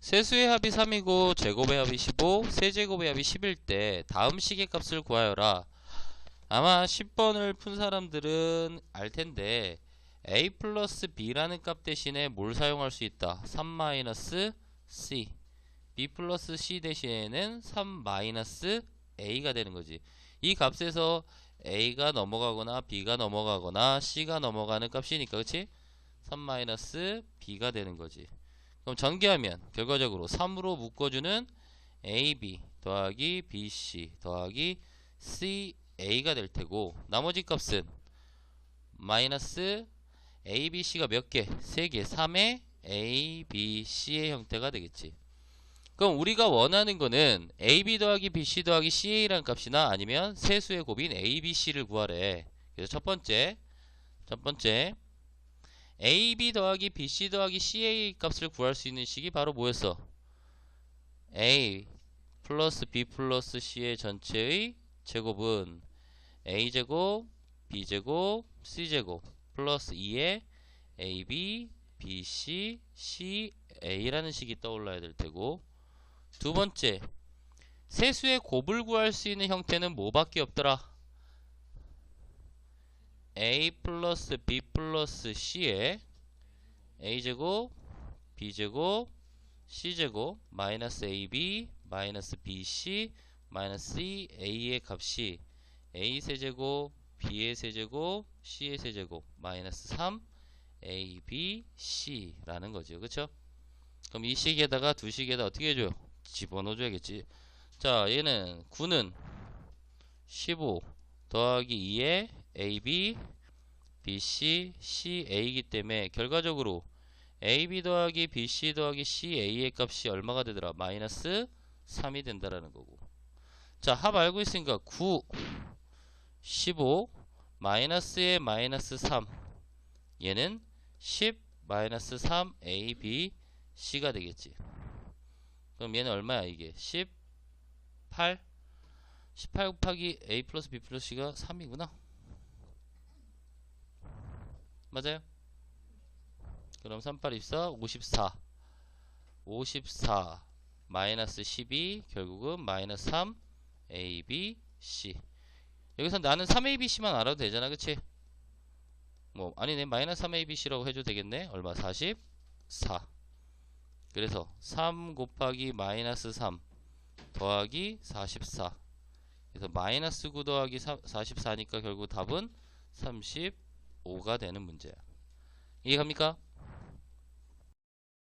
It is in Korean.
세수의 합이 3이고 제곱의 합이 15, 세제곱의 합이 10일 때 다음 식의 값을 구하여라. 아마 10번을 푼 사람들은 알 텐데 a 플러스 b라는 값 대신에 뭘 사용할 수 있다. 3 마이너스 c b 플러스 c 대신에는 3 마이너스 a가 되는 거지. 이 값에서 a가 넘어가거나 b가 넘어가거나 c가 넘어가는 값이니까 그치? 3 마이너스 b가 되는 거지. 그럼 전개하면 결과적으로 3으로 묶어주는 ab 더하기 bc 더하기 ca가 될 테고 나머지 값은 마이너스 abc가 몇 개? 3개 3의 abc의 형태가 되겠지. 그럼 우리가 원하는 거는 ab 더하기 bc 더하기 ca라는 값이나 아니면 세수의 곱인 abc를 구하래. 그래서 첫 번째 첫 번째 AB 더하기 BC 더하기 CA 값을 구할 수 있는 식이 바로 뭐였어? A 플러스 B 플러스 C의 전체의 제곱은 A제곱, B제곱, C제곱 플러스 2의 AB, BC, CA라는 식이 떠올라야 될 테고 두 번째 세수의 곱을 구할 수 있는 형태는 뭐밖에 없더라? A 플러스 b 플러스 c에 a제곱 b제곱 c제곱 마이너스 ab 마이너스 bc 마이너스 ca의 값이 a 세제곱 b의 세제곱 c의 세제곱 마이너스 3 a b c라는 거죠. 그쵸? 그럼 이 식에다가 두 식에다 어떻게 해줘요? 집어넣어 줘야겠지. 자 얘는 9는 15 더하기 2에 AB, BC, CA이기 때문에 결과적으로 AB 더하기 BC 더하기 CA의 값이 얼마가 되더라? 마이너스 3이 된다라는 거고. 자, 합 알고 있으니까 9, 15, 마이너스에 마이너스 3. 얘는 10, 마이너스 3, A, B, C가 되겠지. 그럼 얘는 얼마야, 이게? 18, 18 곱하기 A 플러스 B 플러스 C가 3이구나. 맞아요? 그럼 38, 24, 54. 54 마이너스 12 결국은 마이너스 3 A, B, C. 여기서 나는 3ABC만 알아도 되잖아. 그치? 뭐 아니네. 마이너스 3ABC라고 해도 되겠네. 얼마? 44. 그래서 3 곱하기 마이너스 3 더하기 44. 그래서 마이너스 9 더하기 44니까 결국 답은 35가 되는 문제야. 이해갑니까?